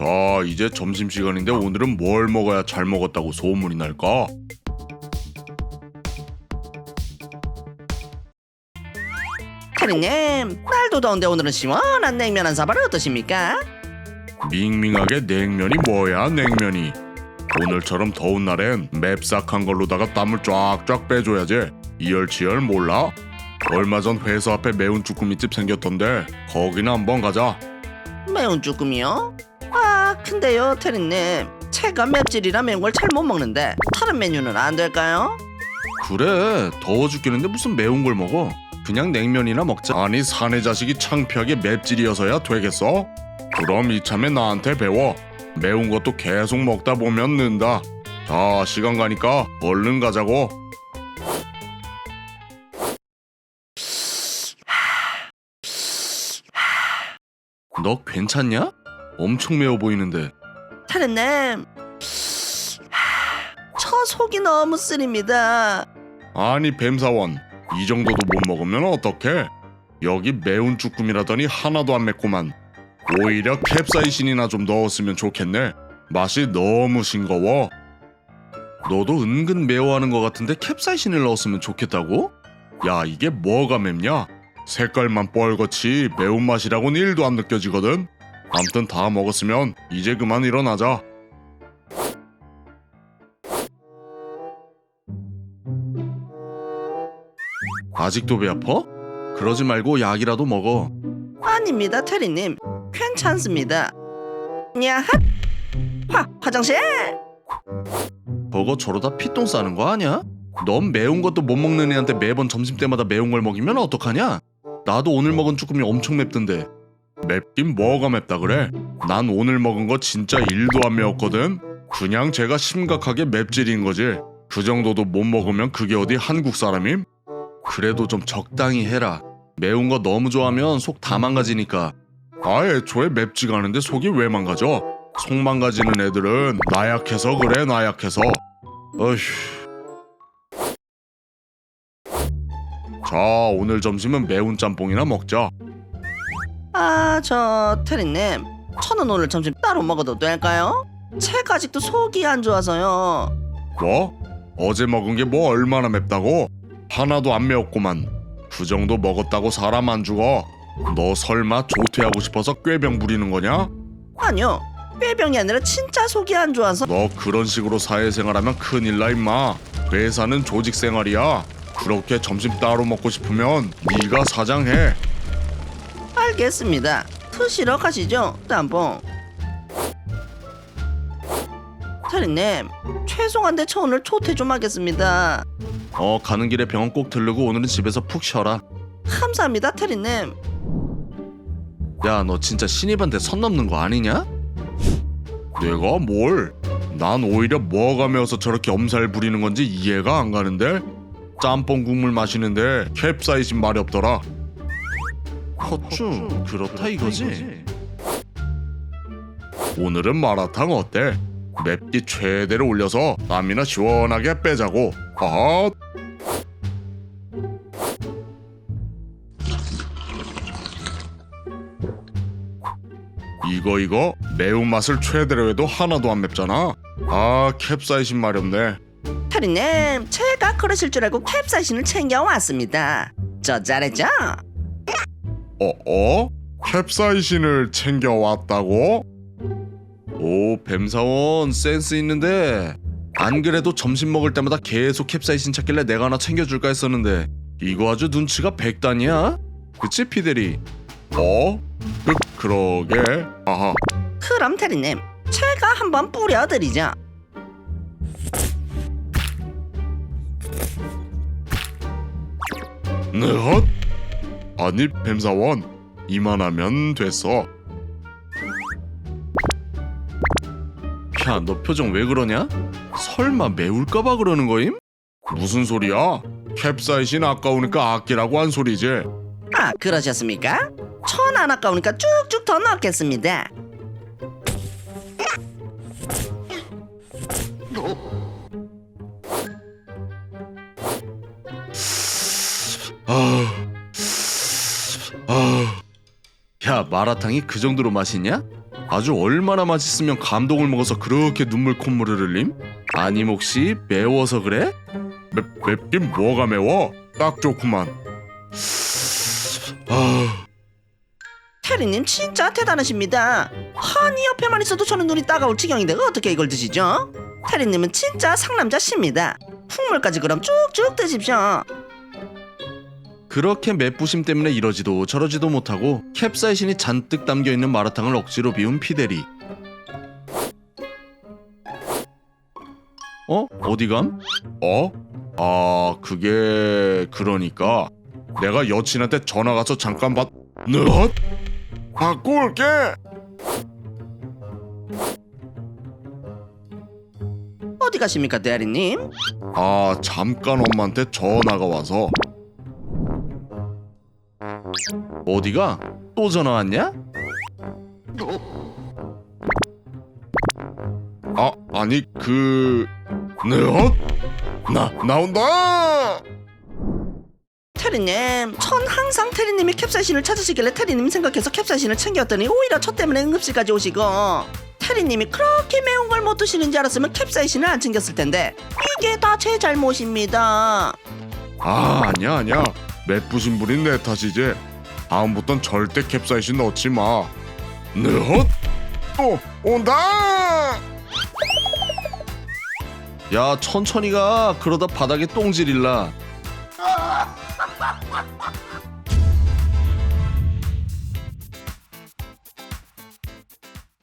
자, 이제 점심시간인데 오늘은 뭘 먹어야 잘 먹었다고 소문이 날까? 카리님 날도 더운데 오늘은 시원한 냉면 한 사발 어떠십니까? 밍밍하게 냉면이 뭐야, 냉면이. 오늘처럼 더운 날엔 맵싹한 걸로다가 땀을 쫙쫙 빼줘야지. 이열치열 몰라? 얼마 전 회사 앞에 매운 쭈꾸미집 생겼던데 거기나 한번 가자. 매운 쭈꾸미요? 아 근데요 테리님 제가 맵찔이라 매운 걸 잘 못 먹는데 다른 메뉴는 안 될까요? 그래 더워 죽겠는데 무슨 매운 걸 먹어 그냥 냉면이나 먹자 아니 사내 자식이 창피하게 맵찔이어서야 되겠어? 그럼 이참에 나한테 배워 매운 것도 계속 먹다 보면 는다 자 시간 가니까 얼른 가자고 너 괜찮냐? 엄청 매워 보이는데. 테리님. 저 속이 너무 쓰립니다. 아니 뱀사원. 이 정도도 못 먹으면 어떡해? 여기 매운 쭈꾸미라더니 하나도 안 맵구만. 오히려 캡사이신이나 좀 넣었으면 좋겠네. 맛이 너무 싱거워. 너도 은근 매워하는 것 같은데 캡사이신을 넣었으면 좋겠다고? 야 이게 뭐가 맵냐? 색깔만 뻘겋지 매운맛이라고는 1도 안 느껴지거든 암튼 다 먹었으면 이제 그만 일어나자 아직도 배 아파? 그러지 말고 약이라도 먹어. 아닙니다 테리님 괜찮습니다 야핫 화 화장실 그거 저러다 피똥 싸는 거 아니야? 넌 매운 것도 못 먹는 애한테 매번 점심 때마다 매운 걸 먹이면 어떡하냐? 나도 오늘 먹은 쭈꾸미 엄청 맵던데. 맵긴 뭐가 맵다 그래? 난 오늘 먹은 거 진짜 1도 안 매웠거든? 그냥 제가 심각하게 맵찔인 거지. 그 정도도 못 먹으면 그게 어디 한국 사람임? 그래도 좀 적당히 해라. 매운 거 너무 좋아하면 속 다 망가지니까. 아, 애초에 맵지가 않은데 속이 왜 망가져? 속 망가지는 애들은 나약해서 그래, 나약해서. 어휴. 자, 오늘 점심은 매운 짬뽕이나 먹자. 아 저 테리님 저는 오늘 점심 따로 먹어도 될까요? 제가 아직도 속이 안 좋아서요 뭐? 어제 먹은 게 뭐 얼마나 맵다고? 하나도 안 매웠구만. 그 정도 먹었다고 사람 안 죽어. 너 설마 조퇴하고 싶어서 꾀병 부리는 거냐? 아니요 꾀병이 아니라 진짜 속이 안 좋아서 너 그런 식으로 사회생활하면 큰일 나 임마. 회사는 조직 생활이야. 그렇게 점심 따로 먹고 싶으면 네가 사장해. 알겠습니다 드시러 가시죠 짬뽕 테리님 죄송한데 저 오늘 조퇴 좀 하겠습니다 어 가는 길에 병원 꼭 들르고 오늘은 집에서 푹 쉬어라. 감사합니다 테리님 야 너 진짜 신입한테 선 넘는 거 아니냐? 내가 뭘? 난 오히려 뭐가 매워서 저렇게 엄살 부리는 건지 이해가 안 가는데 짬뽕 국물 마시는데 캡사이신 말이 없더라 허쭈 그렇다 이거지? 오늘은 마라탕 어때? 맵기 최대로 올려서 땀이나 시원하게 빼자고. 아 이거 이거 매운맛을 최대로 해도 하나도 안 맵잖아. 아 캡사이신 말이 없네. 테리님 제가 그러실 줄 알고 캡사이신을 챙겨왔습니다. 저 잘했죠? 어? 어? 캡사이신을 챙겨왔다고? 오 뱀사원 센스 있는데 안 그래도 점심 먹을 때마다 계속 캡사이신 찾길래 내가 하나 챙겨줄까 했었는데 이거 아주 눈치가 백단이야? 그치 피데리? 어? 그, 그러게 아하 그럼 테리님 제가 한번 뿌려드리죠 느헛 아니 뱀사원 이만하면 됐어 야 너 표정 왜 그러냐? 설마 매울까봐 그러는 거임? 무슨 소리야? 캡사이신 아까우니까 아끼라고 한 소리지 아 그러셨습니까? 천 안 아까우니까 쭉쭉 더 넣겠습니다 아, 마라탕이 그 정도로 맛있냐? 아주 얼마나 맛있으면 감동을 먹어서 그렇게 눈물 콧물을 흘림? 아님 혹시 매워서 그래? 맵, 맵긴 뭐가 매워? 딱 좋구만 아... 테리님 진짜 대단하십니다. 한이 옆에만 있어도 저는 눈이 따가울 지경인데 어떻게 이걸 드시죠? 테리님은 진짜 상남자십니다. 국물까지 그럼 쭉쭉 드십시오. 그렇게 맵부심 때문에 이러지도 저러지도 못하고 캡사이신이 잔뜩 담겨있는 마라탕을 억지로 비운 피데리 어? 어디 감? 어? 아 그게 그러니까 내가 여친한테 전화 가서 잠깐 받... 너? 갖고 올게 어디 가십니까, 대리님? 아 잠깐 엄마한테 전화가 와서 어디가? 또 전화 왔냐? 아 아니 그... 네? 나 나온다! 테리님, 전 항상 테리님이 캡사이신을 찾으시길래 테리님 생각해서 캡사이신을 챙겼더니 오히려 저 때문에 응급실까지 오시고 테리님이 그렇게 매운 걸 못 드시는지 알았으면 캡사이신을 안 챙겼을 텐데 이게 다 제 잘못입니다. 아 아니야 아니야 맵부신 분이 내 탓이지 다음부턴 절대 캡사이신 넣지 마 네? 또 온다! 야 천천히 가 그러다 바닥에 똥 지릴라